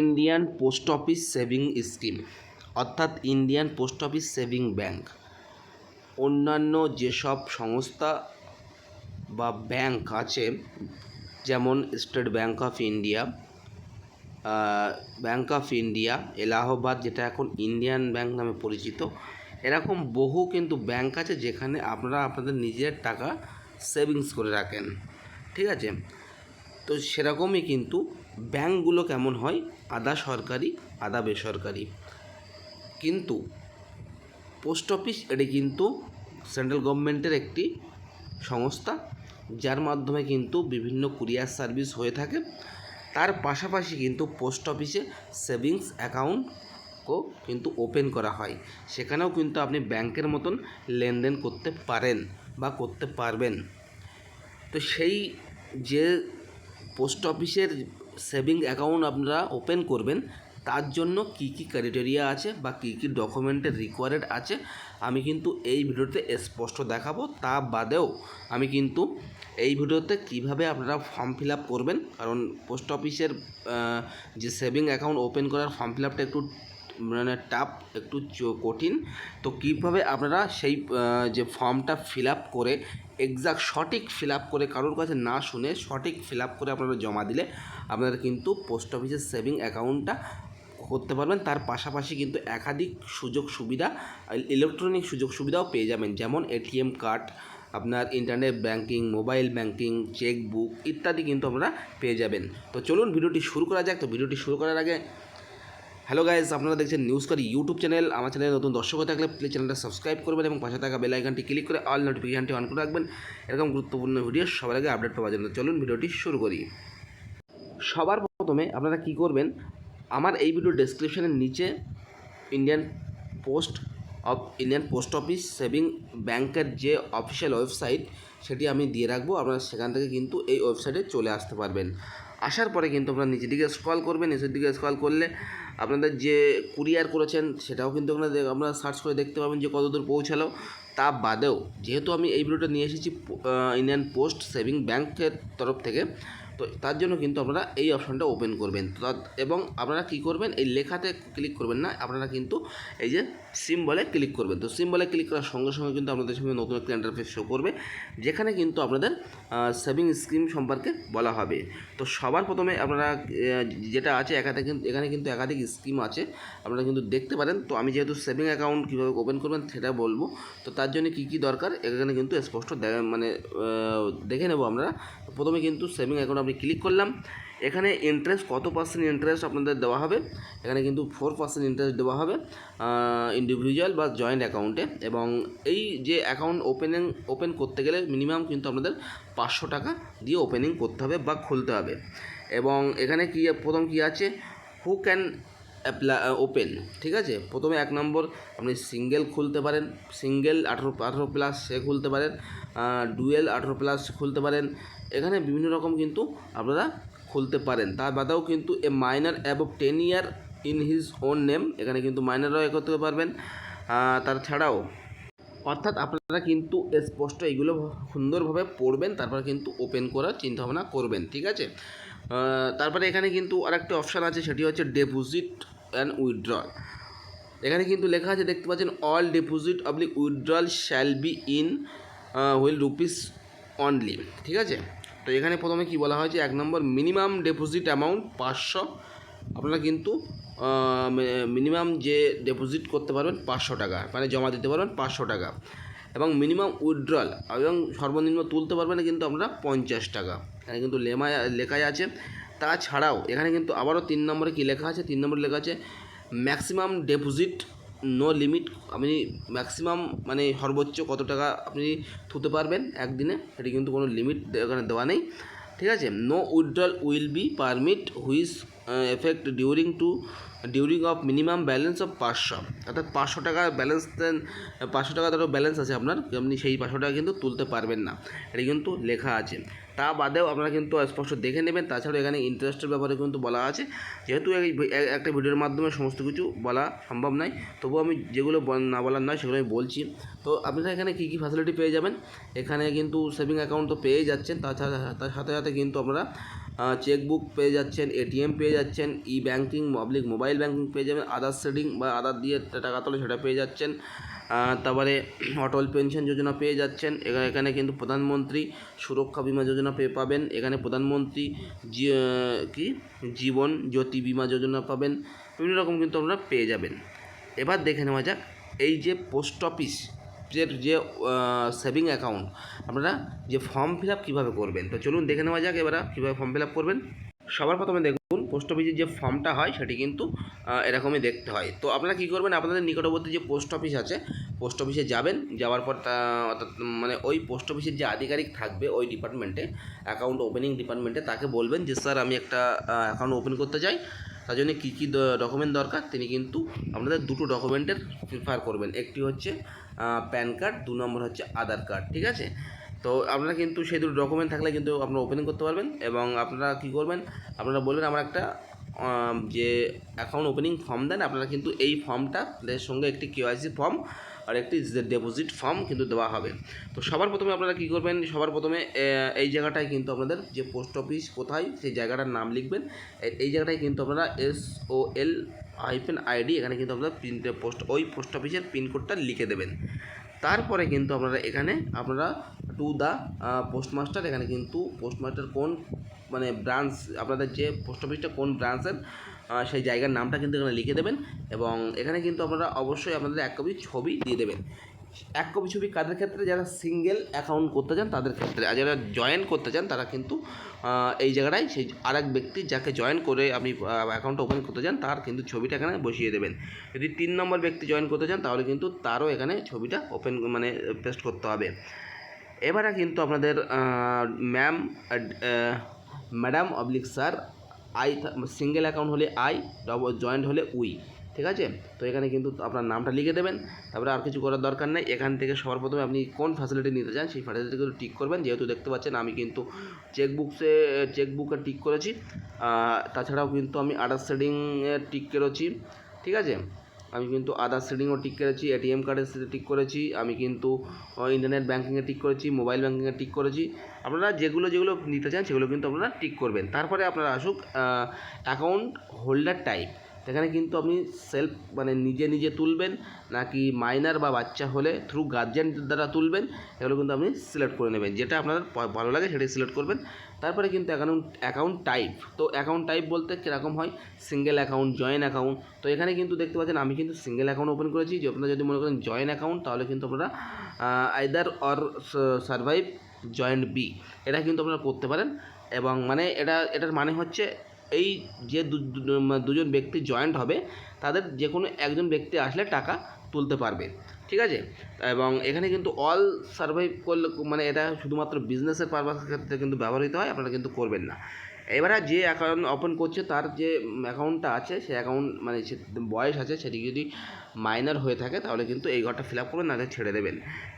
Indian post office saving scheme, অর্থাৎ Indian post office saving bank. অন্যান্য যেসব সংস্থা বা ব্যাংক আছে, যেমন State Bank of India Bank of India, Allahabad, যেটা এখন ইন্ডিয়ান ব্যাংক নামে পরিচিত, এরকম বহু কিন্তু ব্যাংক আছে যেখানে আপনারা আপনাদের নিজের টাকা সেভিংস করে রাখেন। ঠিক আছে? তো সেরকমই কিন্তু ব্যাংকগুলো কেমন হয়? আধা সরকারি, আধা বেসরকারি। কিন্তু পোস্ট অফিস এটি কিন্তু সেন্ট্রাল গভর্নমেন্টের একটি সংস্থা, যার মাধ্যমে কিন্তু বিভিন্ন কুরিয়ার সার্ভিস হয়ে থাকে। তার পাশাপাশি কিন্তু পোস্ট অফিসে সেভিংস অ্যাকাউন্টও কিন্তু ওপেন করা হয়। সেখানেও কিন্তু আপনি ব্যাংকের মতন লেনদেন করতে পারেন বা করতে পারবেন। তো সেই যে পোস্ট অফিসের সেভিং অ্যাকাউন্ট আপনারা ওপেন করবেন, তার জন্য কি কি ক্রাইটেরিয়া আছে বা কি কি ডকুমেন্টের রিকোয়ারেড আছে, আমি কিন্তু এই ভিডিওতে স্পষ্ট দেখাবো, তা বাদেও আমি কিন্তু এই ভিডিওতে কীভাবে আপনারা ফর্ম ফিল করবেন, কারণ পোস্ট অফিসের যে সেভিং অ্যাকাউন্ট ওপেন করার ফর্ম ফিল একটু মানে টাফ একটু কঠিন। তো কীভাবে আপনারা সেই যে ফর্মটা ফিল আপ করে এক্সাক্ট সঠিক ফিল আপ করে কারোর কাছে না শুনে সঠিক ফিল আপ করে আপনারা জমা দিলে, আপনারা কিন্তু পোস্ট অফিসের সেভিং অ্যাকাউন্টটা করতে পারবেন। তার পাশাপাশি কিন্তু একাধিক সুযোগ সুবিধা ইলেকট্রনিক সুযোগ সুবিধাও পেয়ে যাবেন। যেমন এটিএম কার্ড আপনার internet banking mobile banking chequebook ইত্যাদি কিন্তু আপনারা পেয়ে যাবেন। তো চলুন, ভিডিওটি শুরু করা যাক। তো ভিডিওটি শুরু করার আগে হ্যালো গাইজ আপনারা দেখছেন নিউজ করি ইউটিউব চ্যানেল আমার চ্যানেলে নতুন দর্শক থাকলে প্লিজ চ্যানেলটা সাবস্ক্রাইব করবেন এবং পাশে থাকা বেল আইকনটি ক্লিক করে অল নোটিফিকেশনটি অন করে রাখবেন। এরকম গুরুত্বপূর্ণ ভিডিও সবার আগে আপডেট পাওয়ার জন্য চলুন ভিডিওটি শুরু করি। সবার প্রথমে আপনারা কি করবেন, আমার এই ভিডিও ডেসক্রিপশনের নিচে Indian post of Indian post office saving ব্যাংকের যে অফিসিয়াল ওয়েবসাইট সেটি আমি দিয়ে রাখব। আপনারা সেখান থেকে কিন্তু এই ওয়েবসাইটে চলে আসতে পারবেন। আসার পরে কিন্তু আপনারা নিচের দিকে স্ক্রল করবেন। নিচের দিকে স্ক্রল করলে আপনাদের যে কুরিয়ার করেছেন সেটাও কিন্তু আপনারা দে- আপনারা সার্চ করে দেখতে পাবেন যে কতদূর পৌঁছালো। তা বাদেও যেহেতু আমি এই ভিডিওটা নিয়ে এসেছি ইন্ডিয়ান পোস্ট সেভিং ব্যাংকের তরফ থেকে, তো তার জন্য কিন্তু আপনারা এই অপশনটা ওপেন করবেন। এবং আপনারা কি করবেন, এই লেখাতে ক্লিক করবেন না, আপনারা কিন্তু এই যে সিম্বলে ক্লিক করবেন। তো সিম্বলে ক্লিক করার সঙ্গে সঙ্গে কিন্তু আপনাদের সামনে নতুন একটা ইন্টারফেস শো করবে, যেখানে কিন্তু আপনাদের সেভিং স্কিম সম্পর্কে বলা হবে। তো সবার প্রথমে আপনারা যেটা আছে একাধিক, এখানে কিন্তু একাধিক স্কিম আছে, আপনারা কিন্তু দেখতে পারেন। তো আমি যেহেতু সেভিং অ্যাকাউন্ট কীভাবে ওপেন করবেন সেটা বলব। তো তার জন্য কী কী দরকার, এখানে কিন্তু স্পষ্ট মানে দেখে নেব আমরা। প্রথমে কিন্তু সেভিং অ্যাকাউন্ট আপনি ক্লিক করলাম। এখানে ইন্টারেস্ট কত পার্সেন্ট ইন্টারেস্ট আপনাদের দেওয়া হবে? এখানে কিন্তু ফোর পার্সেন্ট ইন্টারেস্ট দেওয়া হবে ইন্ডিভিজুয়াল বা জয়েন্ট অ্যাকাউন্টে এবং এই যে অ্যাকাউন্ট ওপেনিং ওপেন করতে গেলে মিনিমাম কিন্তু আপনাদের পাঁচশো টাকা দিয়ে ওপেনিং করতে হবে বা খুলতে হবে। এবং এখানে কি, প্রথম কি আছে? হু ক্যান অ্যাপ্লা ওপেন ঠিক আছে? প্রথমে এক নম্বর, আপনি সিঙ্গেল খুলতে পারেন। সিঙ্গেল আঠেরো আঠেরো প্লাস সে খুলতে পারেন। ডুয়েল আঠেরো প্লাস খুলতে পারেন। এখানে বিভিন্ন রকম কিন্তু আপনারা খুলতে পারেন। তার বাদেও কিন্তু a minor above ten year in his own name এখানে কিন্তু মাইনারও এ করতে পারবেন। আহ, তাছাড়াও অর্থাৎ আপনারা কিন্তু স্পষ্ট এগুলো সুন্দরভাবে পড়বেন তারপর কিন্তু ওপেন করার চিন্তাভাবনা করবেন ঠিক আছে? তারপরে এখানে কিন্তু আরেকটা অপশান আছে সেটি হচ্ছে ডেপোজিট অ্যান্ড উইথড্রল এখানে কিন্তু লেখা আছে দেখতে পাচ্ছেন all deposit oblique withdrawal shall be in whole rupees only ঠিক আছে? তো এখানে প্রথমে কি বলা হয়েছে এক নম্বর মিনিমাম ডিপোজিট অ্যামাউন্ট পাঁচশো। আপনারা কিন্তু মিনিমাম যে ডিপোজিট করতে পারবেন পাঁচশো টাকা মানে জমা দিতে পারবেন পাঁচশো টাকা। এবং মিনিমাম উইথড্রল এবং সর্বনিম্ন তুলতে পারবেন কিন্তু আপনারা পঞ্চাশ টাকা। এখানে কিন্তু লেমা, লেখাই আছে। তাছাড়াও এখানে কিন্তু আবারও তিন নম্বরে কী লেখা আছে? তিন নম্বরে লেখা আছে ম্যাক্সিমাম ডিপোজিট নো লিমিট আপনি ম্যাক্সিমাম মানে সর্বোচ্চ কত টাকা আপনি থুতে পারবেন একদিনে এটি কিন্তু কোনো লিমিট এখানে দেওয়া নেই। ঠিক আছে? No withdrawal will be permit which effect during to during of minimum balance of পাঁচশো। অর্থাৎ পাঁচশো টাকা ব্যালেন্স দেন পাঁচশো টাকা ধরো ব্যালেন্স আছে আপনার, আপনি সেই পাঁচশো টাকা কিন্তু তুলতে পারবেন না। এটি কিন্তু লেখা আছে। তা বাদেও আপনারা কিন্তু স্পষ্ট দেখে নেবেন। তাছাড়াও এখানে ইন্টারেস্টের ব্যাপারে কিন্তু বলা আছে। যেহেতু একটা ভিডিওর মাধ্যমে সমস্ত কিছু বলা সম্ভব নয়, তবুও আমি যেগুলো না বলার নয় সেগুলো আমি বলছি। তো আপনারা এখানে কী কী ফ্যাসিলিটি পেয়ে যাবেন? এখানে কিন্তু সেভিং অ্যাকাউন্ট তো পেয়েই যাচ্ছেন, তাছাড়া, তার সাথে সাথে কিন্তু আপনারা চেকবুক পেয়ে যাচ্ছেন এটিএম পেয়ে যাচ্ছেন e banking public mobile banking পেয়ে যাবেন আধার সেডিং বা আধার দিয়ে টাকা তোলে সেটা পেয়ে যাচ্ছেন। তারপরে অটল পেনশন যোজনা পেয়ে যাচ্ছেন এখানে এখানে কিন্তু প্রধানমন্ত্রী সুরক্ষা বিমা যোজনা পেয়ে পাবেন, এখানে প্রধানমন্ত্রী কি? জীবন জ্যোতি বিমা যোজনা পাবেন, বিভিন্ন রকম কিন্তু আপনারা পেয়ে যাবেন। এবার দেখে নেওয়া যাক, এই যে পোস্ট অফিস যে সেভিং অ্যাকাউন্ট আপনারা যে ফর্ম ফিল আপ কীভাবে করবেন? তো চলুন দেখে নেওয়া যাক এবার কীভাবে ফর্ম ফিল আপ করবেন। সবার প্রথমে দেখুন পোস্ট অফিসের যে ফর্মটা হয়, সেটি কিন্তু এরকমই দেখতে হয়। তো আপনারা কী করবেন, আপনাদের নিকটবর্তী যে পোস্ট অফিস আছে পোস্ট অফিসে যাবেন, যাওয়ার পর অর্থাৎ মানে ওই পোস্ট অফিসের যে আধিকারিক থাকবে, ওই ডিপার্টমেন্টে অ্যাকাউন্ট ওপেনিং ডিপার্টমেন্টে তাকে বলবেন যে, স্যার, আমি একটা অ্যাকাউন্ট ওপেন করতে চাই। তার জন্য কী কী ডকুমেন্ট দরকার, তিনি কিন্তু আপনাদের দুটো ডকুমেন্টের প্রিফার করবেন। একটি হচ্ছে প্যান কার্ড দু নম্বর হচ্ছে আধার কার্ড ঠিক আছে? তো আপনারা কিন্তু সেই দুটো ডকুমেন্ট থাকলে কিন্তু আপনারা ওপেনিং করতে পারবেন এবং আপনারা কী করবেন, আপনারা বলবেন আমার একটা যে অ্যাকাউন্ট ওপেনিং ফর্ম দেন, আপনারা কিন্তু এই ফর্মটা সঙ্গে একটি কেওয়াইসি ফর্ম আর একটি ডেপোজিট ফর্ম কিন্তু দেওয়া হবে। তো সবার প্রথমে আপনারা কী করবেন? সবার প্রথমে এই জায়গাটায় কিন্তু আপনাদের যে পোস্ট অফিস কোথায়, সেই জায়গাটার নাম লিখবেন। এই- জায়গাটায় কিন্তু আপনারা S O L hyphen ID এখানে কিন্তু আপনারা পিন পোস্ট ওই পোস্ট অফিসের পিনকোডটা লিখে দেবেন। তারপরে কিন্তু আপনারা এখানে, আপনারা টু দ্য পোস্টমাস্টার এখানে কিন্তু পোস্টমাস্টার কোন মানে ব্রাঞ্চ আপনাদের যে পোস্ট অফিসটা কোন ব্রাঞ্চের সেই জায়গার নামটা কিন্তু এখানে লিখে দেবেন এবং এখানে কিন্তু আপনারা অবশ্যই আপনাদের এক কপি ছবি দিয়ে দেবেন। এক কপি ছবি কাদের ক্ষেত্রে? যারা সিঙ্গেল অ্যাকাউন্ট করতে চান তাদের ক্ষেত্রে। আর যারা জয়েন করতে চান তারা কিন্তু এই জায়গাটায় সেই আরেক ব্যক্তি যাকে জয়েন করে আপনি অ্যাকাউন্ট ওপেন করতে চান তার কিন্তু ছবিটা এখানে বসিয়ে দেবেন। যদি তিন নম্বর ব্যক্তি জয়েন করতে চান তাহলে কিন্তু তারও এখানে ছবিটা ওপেন মানে পেস্ট করতে হবে। এবারে কিন্তু আপনাদের ma'am madam oblique sir, I single account হলে আই, ডবল জয়েন্ট হলে উই, ঠিক আছে? তো এখানে কিন্তু আপনার নামটা লিখে দেবেন, তারপরে আর কিছু করার দরকার নেই। এখান থেকে সবার প্রথমে আপনি কোন ফ্যাসিলিটি নিতে চান, সেই ফ্যাসিলিটিগুলো টিক করবেন। যেহেতু দেখতে পাচ্ছেন আমি কিন্তু চেকবুকসে চেকবুকে টিক করেছি। তাছাড়াও কিন্তু আমি আদার সেডিংয়ে টিক করেছি, ঠিক আছে? আমি কিন্তু আদার সেডিংও ঠিক করেছি এটিএম কার্ডের টিক করেছি, আমি কিন্তু ইন্টারনেট ব্যাঙ্কিংয়ে ঠিক করেছি মোবাইল ব্যাঙ্কিংয়ে ঠিক করেছি। আপনারা যেগুলো যেগুলো নিতে চান, সেগুলো কিন্তু আপনারা ঠিক করবেন। তারপরে আপনারা আসুক অ্যাকাউন্ট হোল্ডার টাইপ এখানে কিন্তু আপনি সেলফ মানে নিজে নিজে তুলবেন, নাকি মাইনার বা বাচ্চা হলে থ্রু গার্জেন দ্বারা তুলবেন, এগুলো কিন্তু আপনি সিলেক্ট করে নেবেন। যেটা আপনার ভালো লাগে সেটাই সিলেক্ট করবেন। তারপরে কিন্তু অ্যাকাউন্ট অ্যাকাউন্ট টাইপ তো অ্যাকাউন্ট টাইপ বলতে কীরকম হয়? সিঙ্গেল অ্যাকাউন্ট জয়েন অ্যাকাউন্ট তো এখানে কিন্তু দেখতে পাচ্ছেন, আমি কিন্তু সিঙ্গেল অ্যাকাউন্ট ওপেন করেছি। যে আপনারা যদি মনে করেন জয়েন অ্যাকাউন্ট তাহলে কিন্তু আপনারা either or survive joint B এটা কিন্তু আপনারা করতে পারেন। এবং মানে এটা, এটার মানে হচ্ছে এই যে মানে দুজন ব্যক্তি জয়েন্ট হবে, তাদের যে কোনো একজন ব্যক্তি আসলে টাকা তুলতে পারবে। ঠিক আছে? এবং এখানে কিন্তু অল সার্ভাইভ করলে মানে এটা শুধুমাত্র বিজনেসের পারপাসের ক্ষেত্রে কিন্তু ব্যবহৃত হয়, আপনারা কিন্তু করবেন না। এবারে যে অ্যাকাউন্ট ওপেন করছে, তার যে অ্যাকাউন্টটা আছে সেই অ্যাকাউন্ট মানে সে বয়স আছে, সেটি যদি মাইনার হয়ে থাকে, তাহলে কিন্তু এই ঘরটা ফিল আপ করবেন না ছেড়ে দেবেন।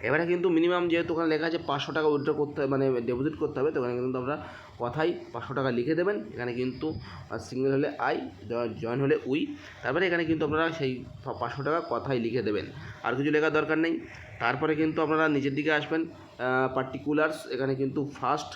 এবারে কিন্তু মিনিমাম যেহেতু ওখানে লেখা আছে, পাঁচশো টাকা উইথড্র করতে মানে ডিপোজিট করতে হবে, তো ওখানে কিন্তু আমরা কথাই পাঁচশো টাকা লিখে দেবেন। এখানে কিন্তু সিঙ্গেল হলে আই জয়েন হলে উই তারপরে এখানে কিন্তু আপনারা সেই পাঁচশো টাকা কথাই লিখে দেবেন। আর কিছু লেখার দরকার নেই। তারপরে কিন্তু আপনারা নিচের দিকে আসবেন পার্টিকুলার্স এখানে কিন্তু ফার্স্ট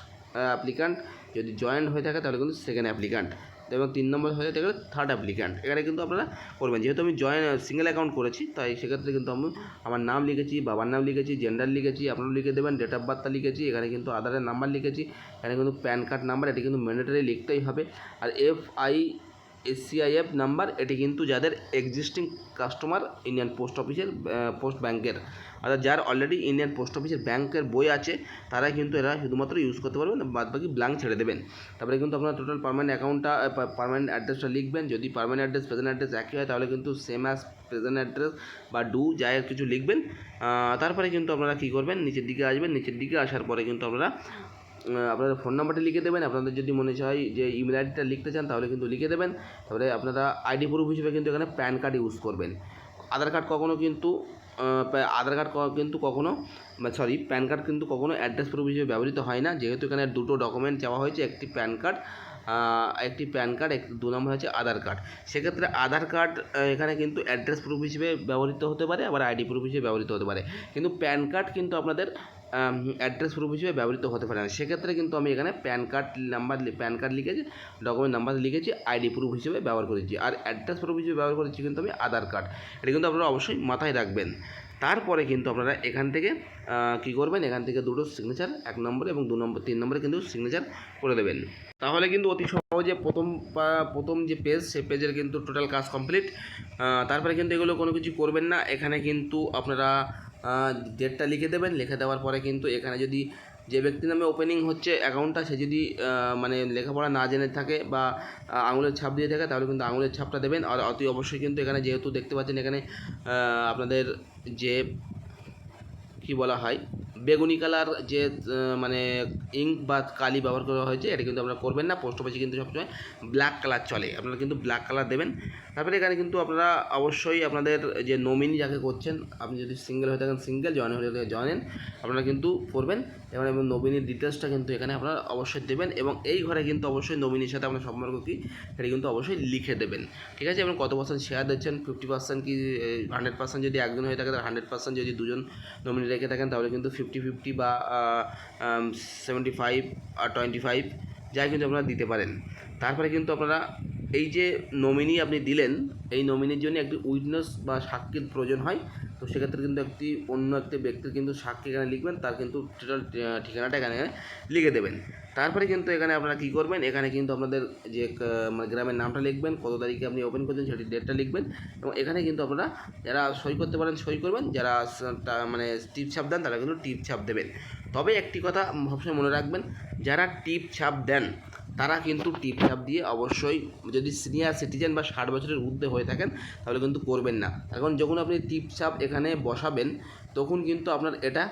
অ্যাপ্লিকান্ট যদি জয়েন্ট হয়ে থাকে তাহলে কিন্তু সেকেন্ড অ্যাপ্লিক্যান্ট এবং তিন নম্বর হয়ে থাকে থার্ড অ্যাপ্লিক্যান্ট এখানে কিন্তু আপনারা করবেন। যেহেতু আমি জয়েন্ট সিঙ্গেল অ্যাকাউন্ট করেছি, তাই সেক্ষেত্রে কিন্তু আমি আমার নাম লিখেছি, বাবার নাম লিখেছি জেন্ডার লিখেছি, আপনারা লিখে দেবেন ডেট অফ বার্থটা লিখেছি, এখানে কিন্তু আধারের নাম্বার লিখেছি, এখানে কিন্তু প্যান কার্ড নাম্বার এটি কিন্তু ম্যান্ডেটারি লিখতেই হবে। আর এফ আই এসসিআইএফ নাম্বার, এটি কিন্তু যাদের এক্সিস্টিং কাস্টমার ইন্ডিয়ান পোস্ট অফিসের পোস্ট ব্যাংকের অর্থাৎ যার অলরেডি ইন্ডিয়ান পোস্ট অফিসের ব্যাংকের বই আছে, তারাই কিন্তু এরা শুধুমাত্র ইউজ করতে পারবেন বাদ বাকি ব্ল্যাঙ্ক ছেড়ে দেবেন। তারপরে কিন্তু আপনার টোটাল পারমানেন্ট অ্যাকাউন্টটা পারমানেন্ট অ্যাড্রেসটা লিখবেন। যদি পারমানেন্ট অ্যাড্রেস প্রেজেন্ট অ্যাড্রেস একই হয়, তাহলে কিন্তু সেম অ্যাজ প্রেজেন্ট অ্যাড্রেস বা ডু যাই কিছু লিখবেন। তারপরে কিন্তু আপনারা কী করবেন, নিচের দিকে আসবেন। নিচের দিকে আসার পরে কিন্তু আপনারা আপনাদের ফোন নাম্বারটা লিখে দেবেন, আপনাদের যদি মনে চায় যে ইমেল আইডিটা লিখতে চান, তাহলে কিন্তু লিখে দেবেন। তারপরে আপনারা আইডি প্রুফ হিসেবে কিন্তু এখানে প্যান কার্ড ইউজ করবেন। আধার কার্ড কখনো কিন্তু আধার কার্ড কিন্তু কখনো সরি প্যান কার্ড কিন্তু কখনো অ্যাড্রেস প্রুফ হিসেবে ব্যবহৃত হয় না। যেহেতু এখানে দুটো ডকুমেন্ট চাওয়া হয়েছে, একটি প্যান কার্ড একটি প্যান কার্ড এক দু নম্বর হচ্ছে আধার কার্ড সেক্ষেত্রে আধার কার্ড এখানে কিন্তু অ্যাড্রেস প্রুফ হিসেবে ব্যবহৃত হতে পারে, আবার আইডি প্রুফ হিসেবে ব্যবহৃত হতে পারে। কিন্তু প্যান কার্ড কিন্তু আপনাদের অ্যাড্রেস প্রুফ হিসেবে ব্যবহৃত হতে পারে না। সেক্ষেত্রে কিন্তু আমি এখানে PAN card number PAN card লিখেছি ডকুমেন্ট নাম্বার লিখেছি আইডি প্রুফ হিসেবে ব্যবহার করেছি। আর অ্যাড্রেস প্রুফ হিসেবে ব্যবহার করেছি কিন্তু আমি আধার কার্ড এটা কিন্তু আপনারা অবশ্যই মাথায় রাখবেন। তারপরে কিন্তু আপনারা এখান থেকে কী করবেন? এখান থেকে দুটো সিগনেচার এক নম্বরে এবং দু নম্বর, তিন নম্বরে কিন্তু সিগনেচার করে দেবেন। তাহলে কিন্তু অতি সহজে প্রথম প্রথম যে পেজ সেই পেজের কিন্তু টোটাল কাজ কমপ্লিট তারপরে কিন্তু এগুলো কোনো কিছু করবেন না। এখানে কিন্তু আপনারা ডেটটা লিখে দেবেন, লিখে দেওয়ার পরে কিন্তু এখানে যদি যে ব্যক্তির নামে ওপেনিং হচ্ছে অ্যাকাউন্টটা সে যদি মানে লেখাপড়া না জেনে থাকে বা আঙুলের ছাপ দিয়ে থাকে, তাহলে কিন্তু আঙুলের ছাপটা দেবেন। আর অতি অবশ্যই কিন্তু এখানে যেহেতু দেখতে পাচ্ছেন এখানে আপনাদের যে কি বলা হয়? বেগুনি কালার যে মানে ইঙ্ক বা কালি ব্যবহার করা হয়েছে এটা কিন্তু আপনারা করবেন না। পোস্ট অফিসে কিন্তু সবসময় ব্ল্যাক কালার চলে। আপনারা কিন্তু ব্ল্যাক কালার দেবেন। তারপরে এখানে কিন্তু আপনারা অবশ্যই আপনাদের যে নমিনি যাকে করছেন, আপনি যদি সিঙ্গেল হয়ে থাকেন সিঙ্গেল জয়েন হয়ে থাকেন জয়েন আপনারা কিন্তু করবেন। এবং এবং নমিনির ডিটেলসটা কিন্তু এখানে আপনারা অবশ্যই দেবেন এবং এই ঘরে কিন্তু অবশ্যই নমিনির সাথে আপনার সম্পর্ক কী, সেটা কিন্তু অবশ্যই লিখে দেবেন। ঠিক আছে? এবং কত পার্সেন্ট শেয়ার দিচ্ছেন? ফিফটি পার্সেন্ট কি হান্ড্রেড পার্সেন্ট যদি একজন হয়ে থাকে, তাহলে হান্ড্রেড পার্সেন্ট যদি দুজন নমিনি রেখে থাকেন, তাহলে কিন্তু ফিফটি ফিফটি বা সেভেন্টি ফাইভ আর টোয়েন্টি ফাইভ যাই কিন্তু আপনারা দিতে পারেন। তারপরে কিন্তু আপনারা এই যে নমিনি আপনি দিলেন, এই নমিনির জন্য একটি উইটনেস বা সাক্ষীর প্রয়োজন হয়। তো সেক্ষেত্রে কিন্তু একটি অন্য একটি ব্যক্তির কিন্তু সাক্ষী এখানে লিখবেন, তার কিন্তু টোটাল ঠিকানাটা এখানে লিখে দেবেন। তারপরে কিন্তু এখানে আপনারা কী করবেন? এখানে কিন্তু আপনাদের যে মানে গ্রামের নামটা লিখবেন, কত তারিখে আপনি ওপেন করছেন সেটি ডেটটা লিখবেন এবং এখানে কিন্তু আপনারা যারা সই করতে পারেন, সই করবেন, যারা মানে টিপ ছাপ দেন তারা কিন্তু টিপ ছাপ দেবেন। তবে একটি কথা সবসময় মনে রাখবেন, যারা টিপ ছাপ দেন, তারা কিন্তু টিপ ছাপ দিয়ে অবশ্যই যদি সিনিয়র সিটিজেন বা ষাট বছরের ঊর্ধ্বে হয়ে থাকেন, তাহলে কিন্তু করবেন না। এখন যখন আপনি টিপ ছাপ এখানে বসাবেন, তখন কিন্তু আপনার এটা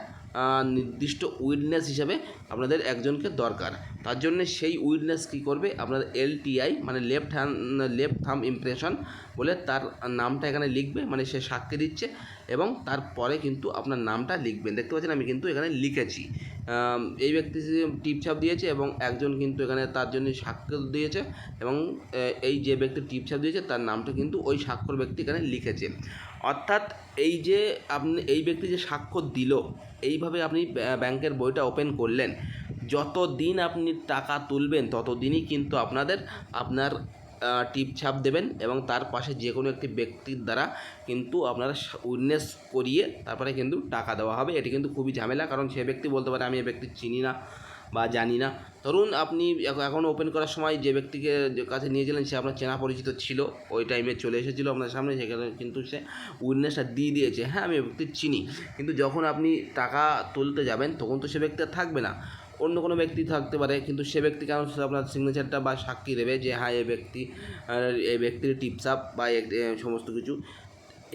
নির্দিষ্ট উইটনেস হিসাবে আপনাদের একজনকে দরকার। তার জন্য সেই উইটনেস কী করবে? আপনার এলটিআই মানে left hand, left thumb impression বলে তার নামটা এখানে লিখবে মানে সে সাক্ষী দিচ্ছে এবং তারপরে কিন্তু আপনার নামটা লিখবেন। দেখতে পাচ্ছেন আমি কিন্তু এখানে লিখেছি। এই ব্যক্তি টিপছাপ দিয়েছে এবং একজন কিন্তু এখানে তার জন্য স্বাক্ষর দিয়েছে এবং এই যে ব্যক্তি টিপছাপ দিয়েছে তার নামটা কিন্তু ওই স্বাক্ষর ব্যক্তি এখানে লিখেছে। অর্থাৎ এই যে আপনি, এই ব্যক্তি যে স্বাক্ষর দিল, এইভাবে আপনি ব্য- ব্যাংকের বইটা ওপেন করলেন যত দিন আপনি টাকা তুলবেন তত দিনই কিন্তু আপনাদের, আপনার টিপ ছাপ দেবেন এবং তার পাশে যে কোনো একটি ব্যক্তির দ্বারা কিন্তু আপনারা উইটনেস করিয়ে তারপরে কিন্তু টাকা দেওয়া হবে। এটি কিন্তু খুবই ঝামেলা, কারণ সে ব্যক্তি বলতে পারে, আমি এ ব্যক্তি চিনি না। বা জানি না। ধরুন আপনি এখ- এখন ওপেন করার সময় যে ব্যক্তিকে কাছে নিয়েছিলেন সে আপনার চেনা পরিচিত ছিল, ওই টাইমে চলে এসেছিল আপনার সামনে, সেখানে কিন্তু সে উইটনেসটা দিয়ে দিয়েছে। হ্যাঁ আমি ব্যক্তি চিনি। কিন্তু যখন আপনি টাকা তুলতে যাবেন, তখন তো সে ব্যক্তি আর থাকবে না। অন্য কোনো ব্যক্তি থাকতে পারে, কিন্তু সে ব্যক্তি কেন আপনার সিগনেচারটা বা সাক্ষী দেবে যে হ্যাঁ এই ব্যক্তি এই ব্যক্তির টিপসাপ বা এ- এ, সমস্ত কিছু।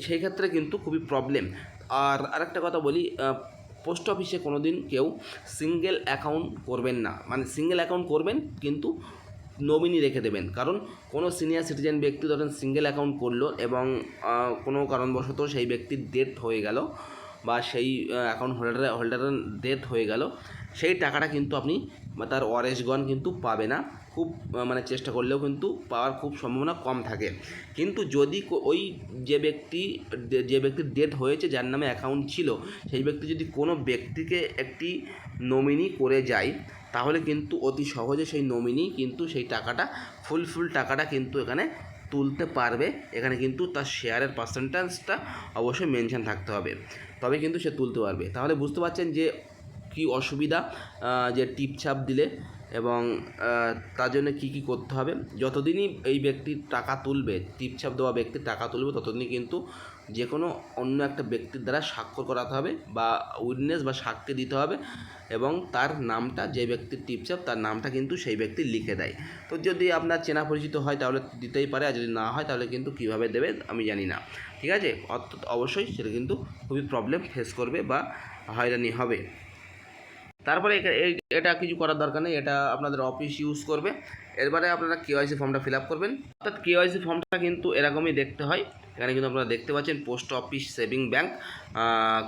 সেই ক্ষেত্রে কিন্তু খুবই প্রবলেম আর আরেকটা কথা বলি পোস্ট অফিসে কোনো দিন কেউ সিঙ্গেল অ্যাকাউন্ট করবেন না। মানে সিঙ্গেল অ্যাকাউন্ট করবেন, কিন্তু নমিনি রেখে দেবেন। কারণ কোনো সিনিয়র সিটিজেন ব্যক্তি ধরেন সিঙ্গেল অ্যাকাউন্ট করল এবং কোনো কারণবশত সেই ব্যক্তির ডেথ হয়ে গেল বা সেই অ্যাকাউন্ট হোল্ডারের হোল্ডারের ডেথ হয়ে গেল, সেই টাকাটা কিন্তু আপনি বা তার ওয়ারেসগণ কিন্তু পাবে না। খুব মানে চেষ্টা করলেও কিন্তু পাওয়ার খুব সম্ভাবনা কম থাকে। কিন্তু যদি ওই যে ব্যক্তি, যে- ব্যক্তির ডেথ হয়েছে, যার নামে অ্যাকাউন্ট ছিল, সেই ব্যক্তি যদি কোনো ব্যক্তিকে একটি নমিনি করে যায়, তাহলে কিন্তু অতি সহজে সেই নমিনি কিন্তু সেই টাকাটা ফুল ফুল টাকাটা কিন্তু এখানে তুলতে পারবে। এখানে কিন্তু তার শেয়ারের পার্সেন্টেজটা অবশ্যই মেনশন থাকতে হবে। তবে কিন্তু সে তুলতে পারবে। তাহলে বুঝতে পারছেন যে কি অসুবিধা যে টিপছাপ দিলে? এবং তার জন্য কি কি করতে হবে? যতদিনই এই ব্যক্তির টাকা তুলবে, টিপছাপ দেওয়া ব্যক্তির টাকা তুলবে, ততদিনই কিন্তু যে কোনো অন্য একটা ব্যক্তির দ্বারা স্বাক্ষর করাতে হবে বা উইটনেস বা সাক্ষী দিতে হবে এবং তার নামটা, যে ব্যক্তির টিপছাপ, তার নামটা কিন্তু সেই ব্যক্তি লিখে দেয়। তো যদি আপনার চেনা পরিচিত হয়, তাহলে দিতেই পারে, আর যদি না হয়, তাহলে কিন্তু কীভাবে দেবে, আমি জানি না। ঠিক আছে? অর্থাৎ অবশ্যই সেটা কিন্তু খুবই প্রবলেম ফেস করবে বা হয়রানি হবে। তারপরে এটা কিছু করার দরকার নেই, এটা আপনাদের অফিস ইউজ করবে। এরপরে আপনারা কেওয়াইসি ফর্মটা ফিল আপ করবেন। অর্থাৎ কেওয়াইসি ফর্মটা কিন্তু এরকমই দেখতে হয়। এখানে কিন্তু আপনারা দেখতে পাচ্ছেন post office saving bank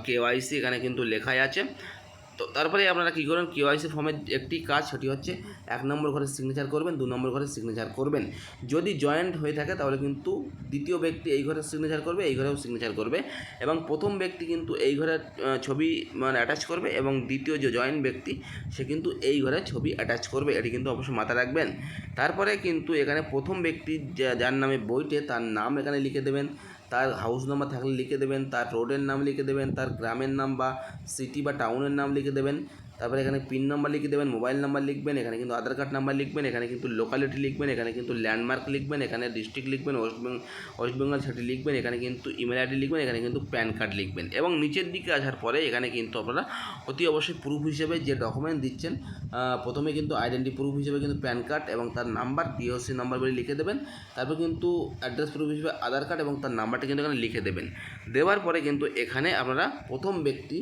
KYC এখানে কিন্তু লেখাই আছে। তো তারপরে আপনারা কী করেন কেওয়াইসি ফর্মের একটি কাজ সেটি হচ্ছে এক নম্বর ঘরে সিগনেচার করবেন দু নম্বর ঘরে সিগনেচার করবেন। যদি জয়েন্ট হয়ে থাকে তাহলে কিন্তু দ্বিতীয় ব্যক্তি এই ঘরে সিগনেচার করবে এই ঘরেও সিগনেচার করবে এবং প্রথম ব্যক্তি কিন্তু এই ঘরে আহ, ছবি মানে অ্যাটাচ করবে এবং দ্বিতীয় যে জয়েন্ট ব্যক্তি সে কিন্তু এই ঘরে ছবি অ্যাটাচ করবে এটি কিন্তু অবশ্যই মাথায় রাখবেন। তারপরে কিন্তু এখানে প্রথম ব্যক্তি যার নামে বইটে তার নাম এখানে লিখে দেবেন। তার হাউস নাম্বার থাকলে লিখে দেবেন, তার রোডের নাম লিখে দেবেন, তার গ্রামের নাম বা সিটি বা টাউনের নাম লিখে দেবেন। তারপরে এখানে পিন নাম্বার লিখে দেবেন মোবাইল নাম্বার লিখবেন, এখানে কিন্তু আধার কার্ড নাম্বার লিখবেন, এখানে কিন্তু লোকালিটি লিখবেন, এখানে কিন্তু ল্যান্ডমার্ক লিখবেন, এখানে ডিস্ট্রিক্ট লিখবেন ওয়েস্ট বেঙ্গল ওয়েস্ট বেঙ্গল সেটি লিখবেন, এখানে কিন্তু ইমেল আইডি লিখবেন, এখানে কিন্তু প্যান কার্ড লিখবেন। এবং নিচের দিকে আসার পরে এখানে কিন্তু আপনারা অতি অবশ্যই প্রুফ হিসেবে যে ডকুমেন্ট দিচ্ছেন প্রথমে কিন্তু আইডেন্টি প্রুফ হিসেবে কিন্তু প্যান কার্ড এবং তার নাম্বার ডিওসি নাম্বারগুলি লিখে দেবেন। তারপর কিন্তু অ্যাড্রেস প্রুফ হিসেবে আধার কার্ড এবং তার নাম্বারটা কিন্তু এখানে লিখে দেবেন। দেওয়ার পরে কিন্তু এখানে আপনারা প্রথম ব্যক্তি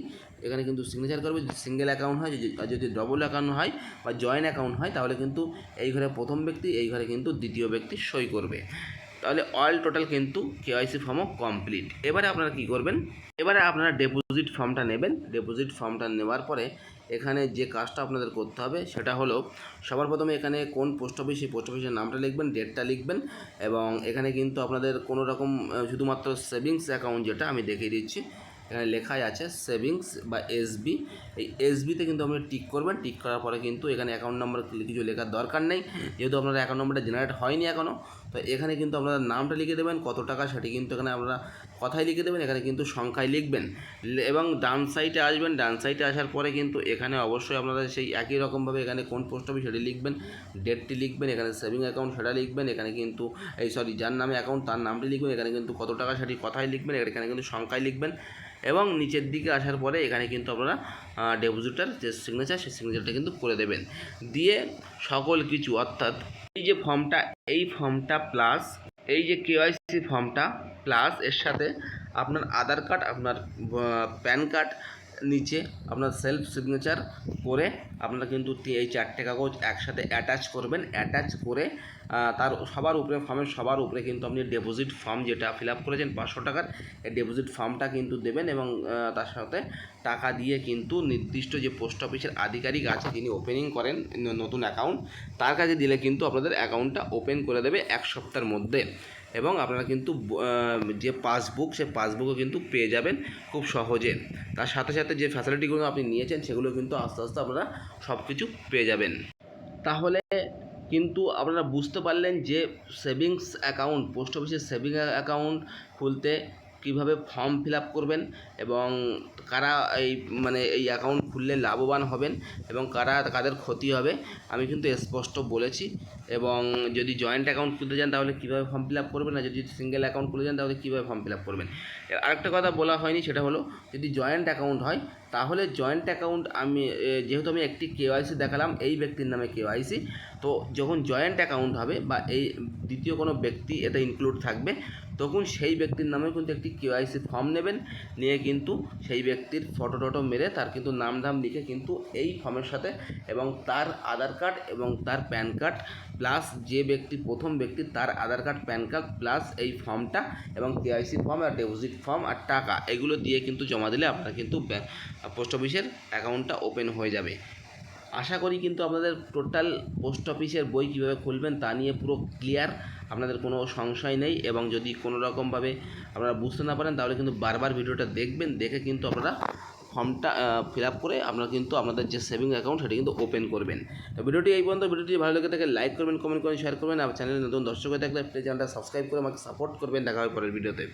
এখানে কিন্তু সিগনেচার করবে। যদি সিঙ্গেল অ্যাকাউন্ট হয় আর যদি ডবল অ্যাকাউন্ট হয় বা জয়েন্ট অ্যাকাউন্ট হয়, তাহলে কিন্তু এই ঘরে প্রথম ব্যক্তি, এই ঘরে কিন্তু দ্বিতীয় ব্যক্তি সই করবে। তাহলে অল টোটাল কিন্তু কেওয়াইসি ফর্মও কমপ্লিট এবারে আপনারা কি করবেন? এবারে আপনারা ডেপোজিট ফর্মটা নেবেন। ডেপোজিট ফর্মটা নেওয়ার পরে এখানে যে কাজটা আপনাদের করতে হবে, সেটা হলো সবার প্রথমে এখানে কোন পোস্ট অফিস সেই পোস্ট অফিসের নামটা লিখবেন ডেটটা লিখবেন এবং এখানে কিন্তু আপনাদের কোনো রকম শুধুমাত্র সেভিংস অ্যাকাউন্ট যেটা আমি দেখিয়ে দিচ্ছি। এখানে লেখাই আছে সেভিংস বা এসবি এই এসবিতে কিন্তু আপনি টিক করবেন। টিক করার পরে কিন্তু এখানে অ্যাকাউন্ট নাম্বার কিছু লেখার দরকার নেই। যেহেতু আপনার অ্যাকাউন্ট নাম্বারটা জেনারেট হয়নি এখনও তো এখানে কিন্তু আপনারা নামটা লিখে দেবেন, কত টাকা সেটি কিন্তু এখানে আপনারা কথায় লিখে দেবেন, এখানে কিন্তু সংখ্যায় লিখবেন। এবং ডান সাইডে আসবেন। ডান সাইডে আসার পরে কিন্তু এখানে অবশ্যই আপনারা সেই একই রকমভাবে এখানে কোন পোস্ট অফিস সেটি লিখবেন ডেটটি লিখবেন, এখানে সেভিং অ্যাকাউন্ট সেটা লিখবেন, এখানে কিন্তু এই সরি যার নামে অ্যাকাউন্ট তার নামটি লিখবেন, এখানে কিন্তু কত টাকা সেটি কথায় লিখবেন, এখানে কিন্তু সংখ্যায় লিখবেন। এবং নিচের দিকে আসার পরে এখানে কিন্তু আপনারা ডেপোজিটার যে সিগনেচার সেই সিগনেচারটা কিন্তু করে দেবেন। দিয়ে সকল কিছু, অর্থাৎ এই যে ফর্মটা এই ফর্মটা প্লাস এই যে কেওয়াইসি ফর্মটা প্লাস এর সাথে আপনার আধার কার্ড আপনার প্যান কার্ড নিচে আপনার সেলফ সিগনেচার করে আপনারা কিন্তু এই চারটে কাগজ একসাথে অ্যাটাচ করবেন। অ্যাটাচ করে তার সবার উপরে ফর্মের সবার উপরে কিন্তু আপনি ডেপোজিট ফর্ম যেটা ফিল আপ করেছেন পাঁচশো টাকার, এই ডেপোজিট ফর্মটা কিন্তু দেবেন এবং তার সাথে টাকা দিয়ে কিন্তু নির্দিষ্ট যে পোস্ট অফিসের আধিকারিক আছে যিনি ওপেনিং করেন নতুন অ্যাকাউন্ট তার কাছে দিলে কিন্তু আপনাদের অ্যাকাউন্টটা ওপেন করে দেবে এক সপ্তাহের মধ্যে। এবং আপনারা কিন্তু যে পাসবুক সে পাসবুকও কিন্তু পেয়ে যাবেন খুব সহজে। তার সাথে সাথে যে ফ্যাসিলিটিগুলো আপনি নিয়েছেন, সেগুলো কিন্তু আস্তে আস্তে আপনারা সব কিছু পেয়ে যাবেন। তাহলে কিন্তু আপনারা বুঝতে পারলেন যে সেভিংস অ্যাকাউন্ট পোস্ট অফিসের সেভিং অ্যাকাউন্ট খুলতে কীভাবে ফর্ম ফিল আপ করবেন এবং কারা এই মানে এই অ্যাকাউন্ট খুললে লাভবান হবেন এবং কারা কাদের ক্ষতি হবে, আমি কিন্তু স্পষ্ট বলেছি। এবং যদি জয়েন্ট অ্যাকাউন্ট খুলতে যান তাহলে কীভাবে ফর্ম ফিল আপ করবেন, আর যদি সিঙ্গেল অ্যাকাউন্ট খুলে যান তাহলে কীভাবে ফর্ম ফিল আপ করবেন আরেকটা কথা বলা হয়নি, সেটা হলো যদি জয়েন্ট অ্যাকাউন্ট হয়, তাহলে জয়েন্ট অ্যাকাউন্ট আমি যেহেতু আমি একটি কেওয়াইসি দেখালাম, এই ব্যক্তির নামে কেওয়াইসি। তো যখন জয়েন্ট অ্যাকাউন্ট হবে বা এই দ্বিতীয় কোনো ব্যক্তি এতে ইনক্লুড থাকবে তখন সেই ব্যক্তির নামে কিন্তু একটি কেওয়াইসি ফর্ম নেবেন। নিয়ে কিন্তু সেই ব্যক্তির ফটো টটো মেরে তার কিন্তু নাম ধাম লিখে কিন্তু এই ফর্মের সাথে এবং তার আধার কার্ড এবং তার প্যান কার্ড প্লাস যে ব্যক্তি, প্রথম ব্যক্তি তার Aadhaar card PAN card plus এই ফর্মটা এবং কেআইসি ফর্ম আর ডিপোজিট ফর্ম আর টাকা এগুলো দিয়ে কিন্তু জমা দিলে আপনার কিন্তু পোস্ট অফিসের অ্যাকাউন্টটা ওপেন হয়ে যাবে। আশা করি কিন্তু আপনাদের টোটাল পোস্ট অফিসের বই কীভাবে খুলবেন তা নিয়ে পুরো ক্লিয়ার আপনাদের কোনো সংশয় নেই এবং যদি কোনো রকমভাবে আপনারা বুঝতে না পারেন, তাহলে কিন্তু বারবার ভিডিওটা দেখবেন, দেখে কিন্তু আপনারা ফর্মটা ফিল আপ করে আপনারা কিন্তু আপনাদের যে সেভিং অ্যাকাউন্ট সেটা কিন্তু ওপেন করবেন। তো ভিডিওটি এই পর্যন্ত, ভিডিওটি ভালো লেগে থাকে লাইক করবেন কমেন্ট করেন শেয়ার করবেন, আর চ্যানেলে নতুন দর্শক হয়ে থাকলে প্লিজ চ্যানেলটা সাবস্ক্রাইব করে আমাকে সাপোর্ট করবেন। দেখা হয় পরের ভিডিওতে।